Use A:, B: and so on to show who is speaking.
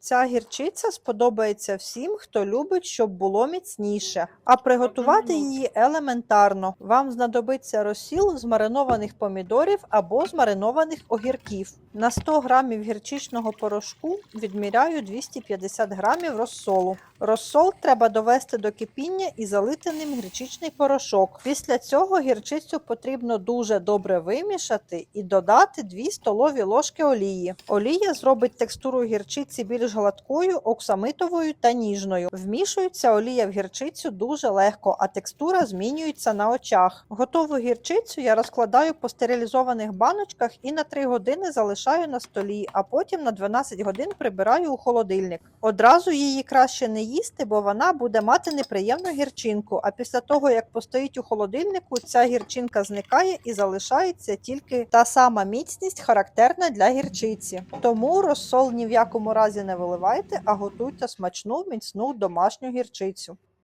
A: Ця гірчиця сподобається всім, хто любить, щоб було міцніше. А приготувати її елементарно. Вам знадобиться розсіл з маринованих помідорів або з маринованих огірків. На 100 грамів гірчичного порошку відміряю 250 грамів розсолу. Розсол треба довести до кипіння і залити ним гірчичний порошок. Після цього гірчицю потрібно дуже добре вимішати і додати 2 столові ложки олії. Олія зробить текстуру гірчиці більш гладкою, оксамитовою та ніжною. Вмішується олія в гірчицю дуже легко, а текстура змінюється на очах. Готову гірчицю я розкладаю по стерилізованих баночках і на 3 години залишаю на столі, а потім на 12 годин прибираю у холодильник. Одразу її краще не їсти, бо вона буде мати неприємну гірчинку. А після того, як постоїть у холодильнику, ця гірчинка зникає і залишається тільки та сама міцність, характерна для гірчиці. Тому розсол ні в якому разі виливайте, а готуйте смачну міцну домашню гірчицю.